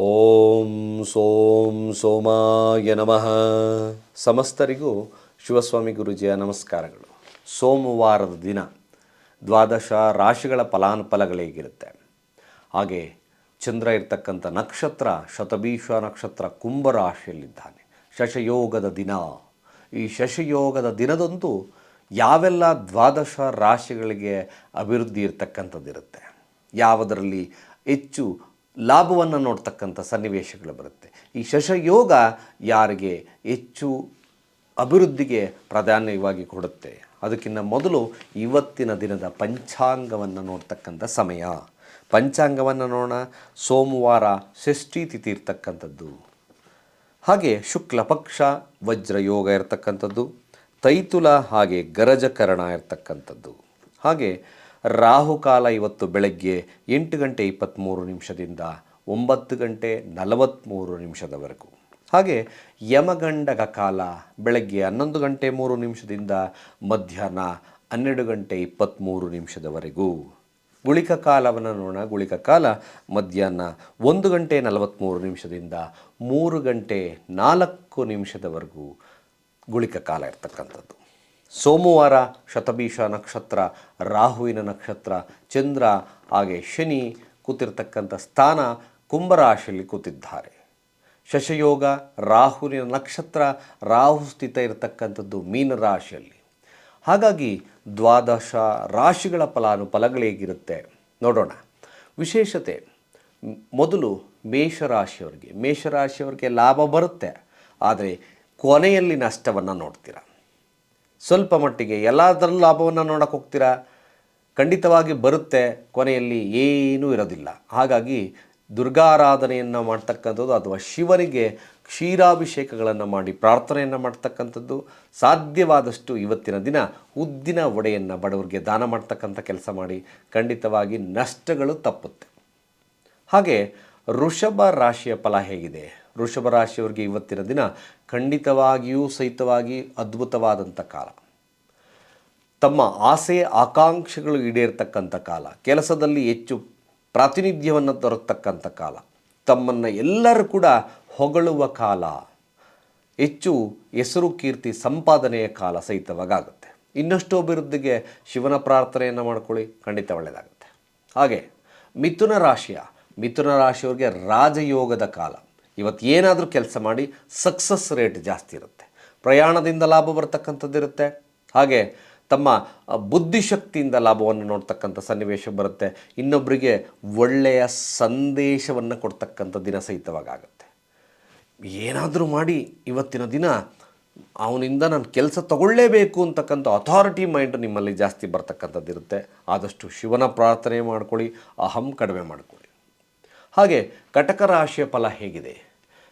ಓಂ ಸೋಂ ಸೋಮಾಯ ನಮಃ. ಸಮಸ್ತರಿಗೂ ಶಿವಸ್ವಾಮಿ ಗುರುಜಿಯ ನಮಸ್ಕಾರಗಳು. ಸೋಮವಾರದ ದಿನ ದ್ವಾದಶ ರಾಶಿಗಳ ಫಲಾನುಫಲಗಳೇಗಿರುತ್ತೆ. ಹಾಗೆ ಚಂದ್ರ ಇರ್ತಕ್ಕಂಥ ನಕ್ಷತ್ರ, ಶತಭೀಷ ನಕ್ಷತ್ರ ಕುಂಭರಾಶಿಯಲ್ಲಿದ್ದಾನೆ ಶಶಯೋಗದ ದಿನ. ಈ ಶಶಯೋಗದ ದಿನದಂದು ಯಾವೆಲ್ಲ ದ್ವಾದಶ ರಾಶಿಗಳಿಗೆ ಅಭಿವೃದ್ಧಿ ಇರತಕ್ಕಂಥದ್ದಿರುತ್ತೆ. ಯಾವುದರಲ್ಲಿ ಹೆಚ್ಚು ಲಾಭವನ್ನು ನೋಡ್ತಕ್ಕಂಥ ಸನ್ನಿವೇಶಗಳು ಬರುತ್ತೆ. ಈ ಶಶಯೋಗ ಯಾರಿಗೆ ಹೆಚ್ಚು ಅಭಿವೃದ್ಧಿಗೆ ಪ್ರಾಧಾನ್ಯವಾಗಿ ಕೊಡುತ್ತೆ? ಅದಕ್ಕಿಂತ ಮೊದಲು ಇವತ್ತಿನ ದಿನದ ಪಂಚಾಂಗವನ್ನು ನೋಡ್ತಕ್ಕಂಥ ಸಮಯ. ಪಂಚಾಂಗವನ್ನು ನೋಡೋಣ. ಸೋಮವಾರ ಷಷ್ಠಿ ತಿಥಿ ಇರ್ತಕ್ಕಂಥದ್ದು. ಹಾಗೆ ಶುಕ್ಲ ಪಕ್ಷ, ವಜ್ರಯೋಗ ಇರತಕ್ಕಂಥದ್ದು. ತೈತುಲ ಹಾಗೆ ಗರಜಕರಣ ಇರ್ತಕ್ಕಂಥದ್ದು. ಹಾಗೆ ರಾಹುಕಾಲ ಇವತ್ತು ಬೆಳಗ್ಗೆ ಎಂಟು ಗಂಟೆ ಇಪ್ಪತ್ತ್ಮೂರು ನಿಮಿಷದಿಂದ ಒಂಬತ್ತು ಗಂಟೆ ನಲವತ್ತ್ಮೂರು ನಿಮಿಷದವರೆಗೂ. ಹಾಗೆ ಯಮಗಂಡಕ ಕಾಲ ಬೆಳಗ್ಗೆ ಹನ್ನೊಂದು ಗಂಟೆ ಮೂರು ನಿಮಿಷದಿಂದ ಮಧ್ಯಾಹ್ನ ಹನ್ನೆರಡು ಗಂಟೆ ಇಪ್ಪತ್ತ್ಮೂರು ನಿಮಿಷದವರೆಗೂ. ಗುಳಿಕ ಕಾಲವನ್ನು ನೋಡೋಣ. ಗುಳಿಕ ಕಾಲ ಮಧ್ಯಾಹ್ನ ಒಂದು ಗಂಟೆ ನಲವತ್ತ್ಮೂರು ನಿಮಿಷದಿಂದ ಮೂರು ಗಂಟೆ ನಾಲ್ಕು ನಿಮಿಷದವರೆಗೂ ಗುಳಿಕ ಕಾಲ ಇರ್ತಕ್ಕಂಥದ್ದು. ಸೋಮವಾರ ಶತಭೀಷ ನಕ್ಷತ್ರ, ರಾಹುವಿನ ನಕ್ಷತ್ರ, ಚಂದ್ರ, ಹಾಗೆ ಶನಿ ಕೂತಿರ್ತಕ್ಕಂಥ ಸ್ಥಾನ ಕುಂಭರಾಶಿಯಲ್ಲಿ ಕೂತಿದ್ದಾರೆ. ಶಶಯೋಗ, ರಾಹುವಿನ ನಕ್ಷತ್ರ, ರಾಹು ಸ್ಥಿತ ಇರತಕ್ಕಂಥದ್ದು ಮೀನರಾಶಿಯಲ್ಲಿ ಹಾಗಾಗಿ ದ್ವಾದಶ ರಾಶಿಗಳ ಫಲಾನುಫಲಗಳೇಗಿರುತ್ತೆ ನೋಡೋಣ. ವಿಶೇಷತೆ, ಮೊದಲು ಮೇಷರಾಶಿಯವರಿಗೆ. ಮೇಷರಾಶಿಯವರಿಗೆ ಲಾಭ ಬರುತ್ತೆ, ಆದರೆ ಕೊನೆಯಲ್ಲಿ ನಷ್ಟವನ್ನು ನೋಡ್ತೀರ? ಸ್ವಲ್ಪ ಮಟ್ಟಿಗೆ ಎಲ್ಲದರಲ್ಲೂ ಲಾಭವನ್ನು ನೋಡಕ್ಕೆ ಹೋಗ್ತೀರಾ? ಖಂಡಿತವಾಗಿ ಬರುತ್ತೆ. ಕೊನೆಯಲ್ಲಿ ಏನೂ ಇರೋದಿಲ್ಲ. ಹಾಗಾಗಿ ದುರ್ಗಾರಾಧನೆಯನ್ನು ಮಾಡ್ತಕ್ಕಂಥದ್ದು ಅಥವಾ ಶಿವನಿಗೆ ಕ್ಷೀರಾಭಿಷೇಕಗಳನ್ನು ಮಾಡಿ ಪ್ರಾರ್ಥನೆಯನ್ನು ಮಾಡ್ತಕ್ಕಂಥದ್ದು ಸಾಧ್ಯವಾದಷ್ಟು ಇವತ್ತಿನ ದಿನ ಉದ್ದಿನ ಒಡೆಯನ್ನು ಬಡವರಿಗೆ ದಾನ ಮಾಡ್ತಕ್ಕಂಥ ಕೆಲಸ ಮಾಡಿ ಖಂಡಿತವಾಗಿ ನಷ್ಟಗಳು ತಪ್ಪುತ್ತೆ. ಹಾಗೆ ವೃಷಭ ರಾಶಿಯ ಫಲ ಹೇಗಿದೆ? ವೃಷಭ ರಾಶಿಯವರಿಗೆ ಇವತ್ತಿನ ದಿನ ಖಂಡಿತವಾಗಿಯೂ ಸಹಿತವಾಗಿ ಅದ್ಭುತವಾದಂಥ ಕಾಲ. ತಮ್ಮ ಆಸೆ, ಆಕಾಂಕ್ಷೆಗಳು ಈಡೇರ್ತಕ್ಕಂಥ ಕಾಲ, ಕೆಲಸದಲ್ಲಿ ಹೆಚ್ಚು ಪ್ರಾತಿನಿಧ್ಯವನ್ನು ತರತಕ್ಕಂಥ ಕಾಲ, ತಮ್ಮನ್ನು ಎಲ್ಲರೂ ಕೂಡ ಹೊಗಳುವ ಕಾಲ, ಹೆಚ್ಚು ಹೆಸರು ಕೀರ್ತಿ ಸಂಪಾದನೆಯ ಕಾಲ ಸಹಿತವಾಗುತ್ತೆ. ಇನ್ನಷ್ಟು ಅಭಿವೃದ್ಧಿಗೆ ಶಿವನ ಪ್ರಾರ್ಥನೆಯನ್ನು ಮಾಡ್ಕೊಳ್ಳಿ, ಖಂಡಿತ ಒಳ್ಳೆಯದಾಗುತ್ತೆ. ಹಾಗೆ ಮಿಥುನ ರಾಶಿಯ, ಮಿಥುನ ರಾಶಿಯವರಿಗೆ ರಾಜಯೋಗದ ಕಾಲ. ಇವತ್ತು ಏನಾದರೂ ಕೆಲಸ ಮಾಡಿ ಸಕ್ಸಸ್ ರೇಟ್ ಜಾಸ್ತಿ ಇರುತ್ತೆ. ಪ್ರಯಾಣದಿಂದ ಲಾಭ ಬರ್ತಕ್ಕಂಥದ್ದು ಇರುತ್ತೆ. ಹಾಗೆ ತಮ್ಮ ಬುದ್ಧಿಶಕ್ತಿಯಿಂದ ಲಾಭವನ್ನು ನೋಡ್ತಕ್ಕಂಥ ಸನ್ನಿವೇಶ ಬರುತ್ತೆ. ಇನ್ನೊಬ್ಬರಿಗೆ ಒಳ್ಳೆಯ ಸಂದೇಶವನ್ನು ಕೊಡ್ತಕ್ಕಂಥ ದಿನ ಸಹಿತವಾಗುತ್ತೆ ಏನಾದರೂ ಮಾಡಿ ಇವತ್ತಿನ ದಿನ ಅವನಿಂದ ನಾನು ಕೆಲಸ ತಗೊಳ್ಳೇಬೇಕು ಅಂತಕ್ಕಂಥ ಅಥಾರಿಟಿ ಮೈಂಡ್ ನಿಮ್ಮಲ್ಲಿ ಜಾಸ್ತಿ ಬರ್ತಕ್ಕಂಥದ್ದು ಇರುತ್ತೆ. ಆದಷ್ಟು ಶಿವನ ಪ್ರಾರ್ಥನೆ ಮಾಡ್ಕೊಳ್ಳಿ, ಅಹಂ ಕಡಿಮೆ ಮಾಡಿಕೊಳ್ಳಿ. ಹಾಗೆ ಕಟಕ ರಾಶಿಯ ಫಲ ಹೇಗಿದೆ?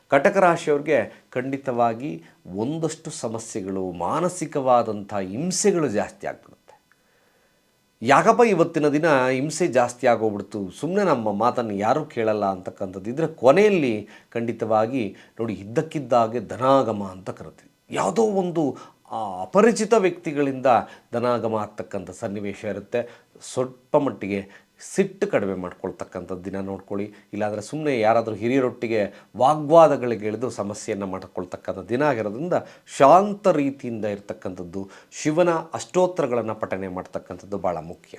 ಕಟಕ ರಾಶಿಯವ್ರಿಗೆ ಖಂಡಿತವಾಗಿ ಒಂದಷ್ಟು ಸಮಸ್ಯೆಗಳು, ಮಾನಸಿಕವಾದಂಥ ಹಿಂಸೆಗಳು ಜಾಸ್ತಿ ಆಗ್ಬಿಡುತ್ತೆ. ಯಾಕಪ್ಪ ಇವತ್ತಿನ ದಿನ ಹಿಂಸೆ ಜಾಸ್ತಿ ಆಗೋಗ್ಬಿಡ್ತು? ಸುಮ್ಮನೆ ನಮ್ಮ ಮಾತನ್ನು ಯಾರೂ ಕೇಳಲ್ಲ ಅಂತಕ್ಕಂಥದ್ದು ಇದ್ರೆ ಕೊನೆಯಲ್ಲಿ ಖಂಡಿತವಾಗಿ ನೋಡಿ ಇದ್ದಕ್ಕಿದ್ದಾಗೆ ಧನಾಗಮ ಅಂತ ಕರಿತೀವಿ. ಯಾವುದೋ ಒಂದು ಅಪರಿಚಿತ ವ್ಯಕ್ತಿಗಳಿಂದ ಧನಾಗಮ ಆಗ್ತಕ್ಕಂಥ ಸನ್ನಿವೇಶ ಇರುತ್ತೆ. ಸ್ವಲ್ಪ ಮಟ್ಟಿಗೆ ಸಿಟ್ಟು ಕಡಿಮೆ ಮಾಡ್ಕೊಳ್ತಕ್ಕಂಥ ದಿನ ನೋಡ್ಕೊಳ್ಳಿ. ಇಲ್ಲಾಂದರೆ ಸುಮ್ಮನೆ ಯಾರಾದರೂ ಹಿರಿಯರೊಟ್ಟಿಗೆ ವಾಗ್ವಾದಗಳಿಗೆ ಇಳಿದು ಸಮಸ್ಯೆಯನ್ನು ಮಾಡಿಕೊಳ್ತಕ್ಕಂಥ ದಿನ ಆಗಿರೋದ್ರಿಂದ ಶಾಂತ ರೀತಿಯಿಂದ ಇರತಕ್ಕಂಥದ್ದು, ಶಿವನ ಅಷ್ಟೋತ್ತರಗಳನ್ನು ಪಠನೆ ಮಾಡ್ತಕ್ಕಂಥದ್ದು ಭಾಳ ಮುಖ್ಯ.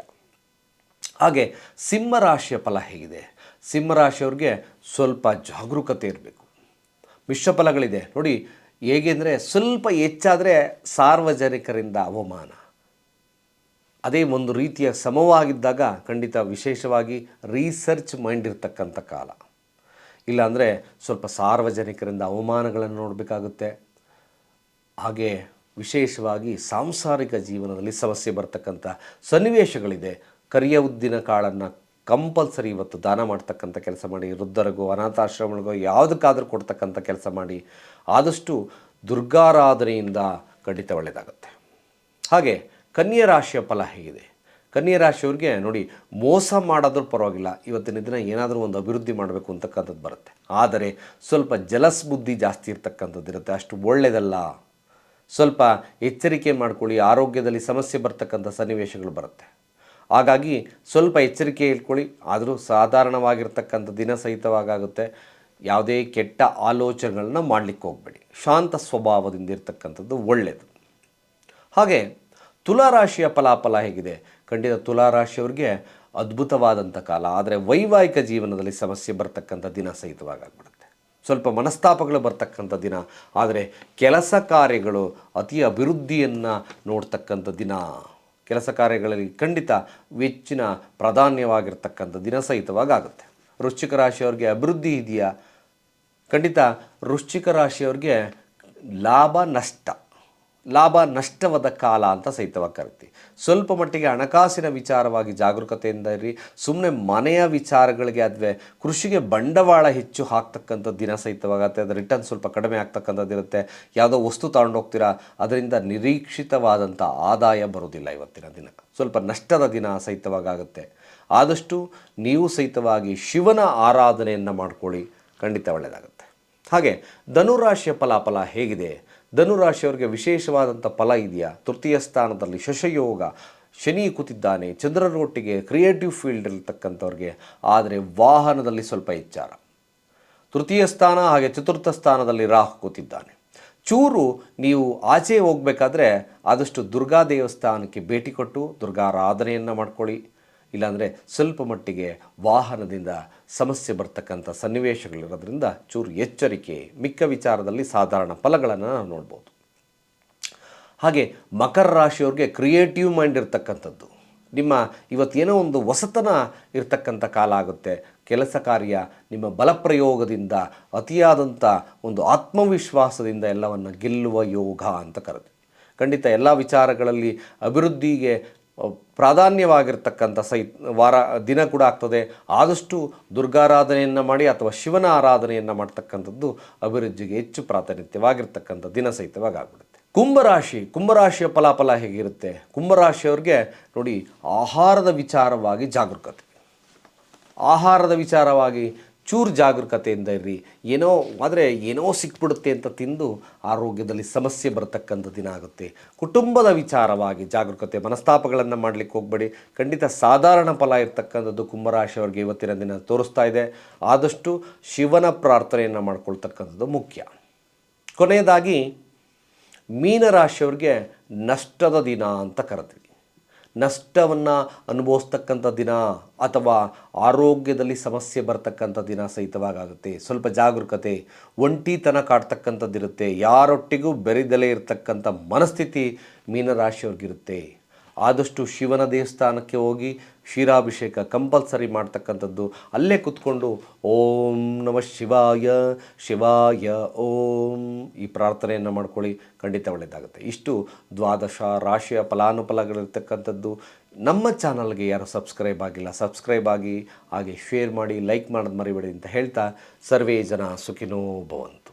ಹಾಗೆ ಸಿಂಹರಾಶಿಯ ಫಲ ಹೇಗಿದೆ? ಸಿಂಹರಾಶಿಯವ್ರಿಗೆ ಸ್ವಲ್ಪ ಜಾಗರೂಕತೆ ಇರಬೇಕು. ಮಿಶ್ರ ಫಲಗಳಿದೆ. ನೋಡಿ, ಹೇಗೆ ಸ್ವಲ್ಪ ಹೆಚ್ಚಾದರೆ ಸಾರ್ವಜನಿಕರಿಂದ ಅವಮಾನ. ಅದೇ ಒಂದು ರೀತಿಯ ಸಮವಾಗಿದ್ದಾಗ ಖಂಡಿತ ವಿಶೇಷವಾಗಿ ರೀಸರ್ಚ್ ಮೈಂಡ್ ಇರ್ತಕ್ಕಂಥ ಕಾಲ. ಇಲ್ಲಾಂದರೆ ಸ್ವಲ್ಪ ಸಾರ್ವಜನಿಕರಿಂದ ಅವಮಾನಗಳನ್ನು ನೋಡಬೇಕಾಗುತ್ತೆ. ಹಾಗೆ ವಿಶೇಷವಾಗಿ ಸಾಂಸಾರಿಕ ಜೀವನದಲ್ಲಿ ಸಮಸ್ಯೆ ಬರ್ತಕ್ಕಂಥ ಸನ್ನಿವೇಶಗಳಿದೆ. ಕರಿಯ ಉದ್ದಿನ ಕಾಳನ್ನು ಕಂಪಲ್ಸರಿ ಇವತ್ತು ದಾನ ಮಾಡ್ತಕ್ಕಂಥ ಕೆಲಸ ಮಾಡಿ, ವೃದ್ಧರಿಗೋ, ಅನಾಥಾಶ್ರಮಗಳಿಗೋ ಯಾವುದಕ್ಕಾದರೂ ಕೊಡ್ತಕ್ಕಂಥ ಕೆಲಸ ಮಾಡಿ, ಆದಷ್ಟು ದುರ್ಗಾರಾಧನೆಯಿಂದ ಖಂಡಿತ ಒಳ್ಳೆಯದಾಗುತ್ತೆ. ಹಾಗೆ ಕನ್ಯಾ ರಾಶಿಯ ಫಲ ಹೇಗಿದೆ? ಕನ್ಯಾ ರಾಶಿಯವ್ರಿಗೆ ನೋಡಿ, ಮೋಸ ಮಾಡೋದ್ರೂ ಪರವಾಗಿಲ್ಲ. ಇವತ್ತಿನ ದಿನ ಏನಾದರೂ ಒಂದು ಅಭಿವೃದ್ಧಿ ಮಾಡಬೇಕು ಅಂತಕ್ಕಂಥದ್ದು ಬರುತ್ತೆ. ಆದರೆ ಸ್ವಲ್ಪ ಜಲಸ್ ಬುದ್ಧಿ ಜಾಸ್ತಿ ಇರ್ತಕ್ಕಂಥದ್ದು ಇರುತ್ತೆ. ಅಷ್ಟು ಒಳ್ಳೆಯದಲ್ಲ ಸ್ವಲ್ಪ ಎಚ್ಚರಿಕೆ ಮಾಡ್ಕೊಳ್ಳಿ. ಆರೋಗ್ಯದಲ್ಲಿ ಸಮಸ್ಯೆ ಬರ್ತಕ್ಕಂಥ ಸನ್ನಿವೇಶಗಳು ಬರುತ್ತೆ. ಹಾಗಾಗಿ ಸ್ವಲ್ಪ ಎಚ್ಚರಿಕೆ ಇಟ್ಕೊಳ್ಳಿ ಆದರೂ ಸಾಧಾರಣವಾಗಿರ್ತಕ್ಕಂಥ ದಿನ ಸಹಿತವಾಗುತ್ತೆ ಯಾವುದೇ ಕೆಟ್ಟ ಆಲೋಚನೆಗಳನ್ನ ಮಾಡಲಿಕ್ಕೆ ಹೋಗಬೇಡಿ. ಶಾಂತ ಸ್ವಭಾವದಿಂದ ಇರ್ತಕ್ಕಂಥದ್ದು ಒಳ್ಳೆಯದು ಹಾಗೆ ತುಲಾರಾಶಿಯ ಫಲಾಫಲ ಹೇಗಿದೆ? ಖಂಡಿತ ತುಲಾರಾಶಿಯವ್ರಿಗೆ ಅದ್ಭುತವಾದಂಥ ಕಾಲ. ಆದರೆ ವೈವಾಹಿಕ ಜೀವನದಲ್ಲಿ ಸಮಸ್ಯೆ ಬರ್ತಕ್ಕಂಥ ದಿನ ಸಹಿತವಾಗಿಬಿಡುತ್ತೆ. ಸ್ವಲ್ಪ ಮನಸ್ತಾಪಗಳು ಬರ್ತಕ್ಕಂಥ ದಿನ. ಆದರೆ ಕೆಲಸ ಕಾರ್ಯಗಳು ಅತಿ ಅಭಿವೃದ್ಧಿಯನ್ನು ನೋಡ್ತಕ್ಕಂಥ ದಿನ. ಕೆಲಸ ಕಾರ್ಯಗಳಲ್ಲಿ ಖಂಡಿತ ಹೆಚ್ಚಿನ ಪ್ರಾಧಾನ್ಯವಾಗಿರ್ತಕ್ಕಂಥ ದಿನ ಸಹಿತವಾಗಿ ಆಗುತ್ತೆ ವೃಶ್ಚಿಕ ರಾಶಿಯವ್ರಿಗೆ ಅಭಿವೃದ್ಧಿ ಇದೆಯಾ? ಖಂಡಿತ ವೃಶ್ಚಿಕ ರಾಶಿಯವ್ರಿಗೆ ಲಾಭ ನಷ್ಟ. ಲಾಭ ನಷ್ಟವಾದ ಕಾಲ ಅಂತ ಸಹಿತವಾಗಿ ಕರಿತೀವಿ ಸ್ವಲ್ಪ ಮಟ್ಟಿಗೆ ಹಣಕಾಸಿನ ವಿಚಾರವಾಗಿ ಜಾಗರೂಕತೆಯಿಂದ ಇರಿ ಸುಮ್ಮನೆ ಮನೆಯ ವಿಚಾರಗಳಿಗೆ ಅಥವಾ ಕೃಷಿಗೆ ಬಂಡವಾಳ ಹೆಚ್ಚು ಹಾಕ್ತಕ್ಕಂಥ ದಿನ ಸಹಿತವಾಗತ್ತೆ ಅದರ ರಿಟರ್ನ್ ಸ್ವಲ್ಪ ಕಡಿಮೆ ಆಗ್ತಕ್ಕಂಥದ್ದಿರುತ್ತೆ ಯಾವುದೋ ವಸ್ತು ತಗೊಂಡು ಹೋಗ್ತೀರಾ, ಅದರಿಂದ ನಿರೀಕ್ಷಿತವಾದಂಥ ಆದಾಯ ಬರೋದಿಲ್ಲ ಇವತ್ತಿನ ದಿನ. ಸ್ವಲ್ಪ ನಷ್ಟದ ದಿನ ಸಹಿತವಾಗುತ್ತೆ ಆದಷ್ಟು ನೀವು ಸಹಿತವಾಗಿ ಶಿವನ ಆರಾಧನೆಯನ್ನು ಮಾಡ್ಕೊಳ್ಳಿ, ಖಂಡಿತ ಒಳ್ಳೆಯದಾಗುತ್ತೆ ಹಾಗೆ ಧನುರಾಶಿಯ ಫಲಾಫಲ ಹೇಗಿದೆ? ಧನುರಾಶಿಯವರಿಗೆ ವಿಶೇಷವಾದಂಥ ಫಲ ಇದೆಯಾ? ತೃತೀಯ ಸ್ಥಾನದಲ್ಲಿ ಶಶಯೋಗ, ಶನಿ ಕೂತಿದ್ದಾನೆ ಚಂದ್ರನೊಟ್ಟಿಗೆ ಕ್ರಿಯೇಟಿವ್ ಫೀಲ್ಡ್ ಇರತಕ್ಕಂಥವ್ರಿಗೆ, ಆದರೆ ವಾಹನದಲ್ಲಿ ಸ್ವಲ್ಪ ಎಚ್ಚಾರ. ತೃತೀಯ ಸ್ಥಾನ ಹಾಗೆ ಚತುರ್ಥ ಸ್ಥಾನದಲ್ಲಿ ರಾಹು ಕೂತಿದ್ದಾನೆ. ಚೂರು ನೀವು ಆಚೆ ಹೋಗಬೇಕಾದ್ರೆ ಆದಷ್ಟು ದುರ್ಗಾ ದೇವಸ್ಥಾನಕ್ಕೆ ಭೇಟಿ ಕೊಟ್ಟು ದುರ್ಗಾರಾಧನೆಯನ್ನು ಮಾಡ್ಕೊಳ್ಳಿ. ಇಲ್ಲಾಂದರೆ ಸ್ವಲ್ಪ ಮಟ್ಟಿಗೆ ವಾಹನದಿಂದ ಸಮಸ್ಯೆ ಬರ್ತಕ್ಕಂಥ ಸನ್ನಿವೇಶಗಳಿರೋದ್ರಿಂದ ಚೂರು ಎಚ್ಚರಿಕೆ, ಮಿಕ್ಕ ವಿಚಾರದಲ್ಲಿ ಸಾಧಾರಣ ಫಲಗಳನ್ನು ನಾವು ನೋಡ್ಬೋದು. ಹಾಗೆ ಮಕರ ರಾಶಿಯವ್ರಿಗೆ ಕ್ರಿಯೇಟಿವ್ ಮೈಂಡ್ ಇರ್ತಕ್ಕಂಥದ್ದು. ನಿಮ್ಮ ಇವತ್ತೇನೋ ಒಂದು ಹೊಸತನ ಇರ್ತಕ್ಕಂಥ ಕಾಲ ಆಗುತ್ತೆ. ಕೆಲಸ ಕಾರ್ಯ ನಿಮ್ಮ ಬಲಪ್ರಯೋಗದಿಂದ ಅತಿಯಾದಂಥ ಒಂದು ಆತ್ಮವಿಶ್ವಾಸದಿಂದ ಎಲ್ಲವನ್ನು ಗೆಲ್ಲುವ ಯೋಗ ಅಂತ ಕರೆದು. ಖಂಡಿತ ಎಲ್ಲ ವಿಚಾರಗಳಲ್ಲಿ ಅಭಿವೃದ್ಧಿಗೆ ಪ್ರಾಧಾನ್ಯವಾಗಿರ್ತಕ್ಕಂಥ ಸೈ ವಾರ, ದಿನ ಕೂಡ ಆಗ್ತದೆ. ಆದಷ್ಟು ದುರ್ಗಾರಾಧನೆಯನ್ನು ಮಾಡಿ ಅಥವಾ ಶಿವನ ಆರಾಧನೆಯನ್ನು ಮಾಡ್ತಕ್ಕಂಥದ್ದು ಅಭಿವೃದ್ಧಿಗೆ ಹೆಚ್ಚು ಪ್ರಾಧಾನ್ಯವಾಗಿರ್ತಕ್ಕಂಥ ದಿನ ಸಹಿತವಾಗಿ ಆಗ್ಬಿಡುತ್ತೆ. ಕುಂಭರಾಶಿ, ಕುಂಭರಾಶಿಯ ಫಲಾಫಲ ಹೇಗಿರುತ್ತೆ? ಕುಂಭರಾಶಿಯವ್ರಿಗೆ ನೋಡಿ, ಆಹಾರದ ವಿಚಾರವಾಗಿ ಜಾಗರೂಕತೆ. ಆಹಾರದ ವಿಚಾರವಾಗಿ ಚೂರು ಜಾಗರೂಕತೆಯಿಂದ ಇರ್ರಿ. ಏನೋ, ಆದರೆ ಏನೋ ಸಿಕ್ಬಿಡುತ್ತೆ ಅಂತ ತಿಂದು ಆರೋಗ್ಯದಲ್ಲಿ ಸಮಸ್ಯೆ ಬರತಕ್ಕಂಥ ದಿನ ಆಗುತ್ತೆ. ಕುಟುಂಬದ ವಿಚಾರವಾಗಿ ಜಾಗರೂಕತೆ ಮನಸ್ತಾಪಗಳನ್ನು ಮಾಡಲಿಕ್ಕೆ ಹೋಗಬೇಡಿ. ಖಂಡಿತ ಸಾಧಾರಣ ಫಲ ಇರ್ತಕ್ಕಂಥದ್ದು ಕುಂಭರಾಶಿಯವರಿಗೆ ಇವತ್ತಿನ ದಿನ ತೋರಿಸ್ತಾ ಇದೆ. ಆದಷ್ಟು ಶಿವನ ಪ್ರಾರ್ಥನೆಯನ್ನು ಮಾಡ್ಕೊಳ್ತಕ್ಕಂಥದ್ದು ಮುಖ್ಯ. ಕೊನೆಯದಾಗಿ, ಮೀನರಾಶಿಯವ್ರಿಗೆ ನಷ್ಟದ ದಿನ ಅಂತ ಕರಿತೀವಿ ನಷ್ಟವನ್ನು ಅನುಭವಿಸ್ತಕ್ಕಂಥ ದಿನ ಅಥವಾ ಆರೋಗ್ಯದಲ್ಲಿ ಸಮಸ್ಯೆ ಬರ್ತಕ್ಕಂಥ ದಿನ ಸಹಿತವಾಗುತ್ತೆ ಸ್ವಲ್ಪ ಜಾಗರೂಕತೆ, ಒಂಟಿತನ ಕಾಡ್ತಕ್ಕಂಥದ್ದಿರುತ್ತೆ. ಯಾರೊಟ್ಟಿಗೂ ಬೆರೆದಲೇ ಇರತಕ್ಕಂಥ ಮನಸ್ಥಿತಿ ಮೀನರಾಶಿಯವ್ರಿಗಿರುತ್ತೆ. ಆದಷ್ಟು ಶಿವನ ದೇವಸ್ಥಾನಕ್ಕೆ ಹೋಗಿ ಕ್ಷೀರಾಭಿಷೇಕ ಕಂಪಲ್ಸರಿ ಮಾಡ್ತಕ್ಕಂಥದ್ದು. ಅಲ್ಲೇ ಕುತ್ಕೊಂಡು ಓಂ ನಮ ಶಿವಾಯ ಶಿವಾಯ, ಓಂ ಈ ಪ್ರಾರ್ಥನೆಯನ್ನು ಮಾಡ್ಕೊಳ್ಳಿ. ಖಂಡಿತ ಒಳ್ಳೆಯದಾಗುತ್ತೆ ಇಷ್ಟು ದ್ವಾದಶ ರಾಶಿಯ ಫಲಾನುಫಲಗಳಿರ್ತಕ್ಕಂಥದ್ದು. ನಮ್ಮ ಚಾನಲ್ಗೆ ಯಾರು ಸಬ್ಸ್ಕ್ರೈಬ್ ಆಗಿಲ್ಲ, ಸಬ್ಸ್ಕ್ರೈಬ್ ಆಗಿ ಹಾಗೆ ಶೇರ್ ಮಾಡಿ, ಲೈಕ್ ಮಾಡೋದು ಮರಿಬೇಡಿ ಅಂತ ಹೇಳ್ತಾ ಸರ್ವೇ ಜನ ಸುಖಿನೋ ಭವಂತು.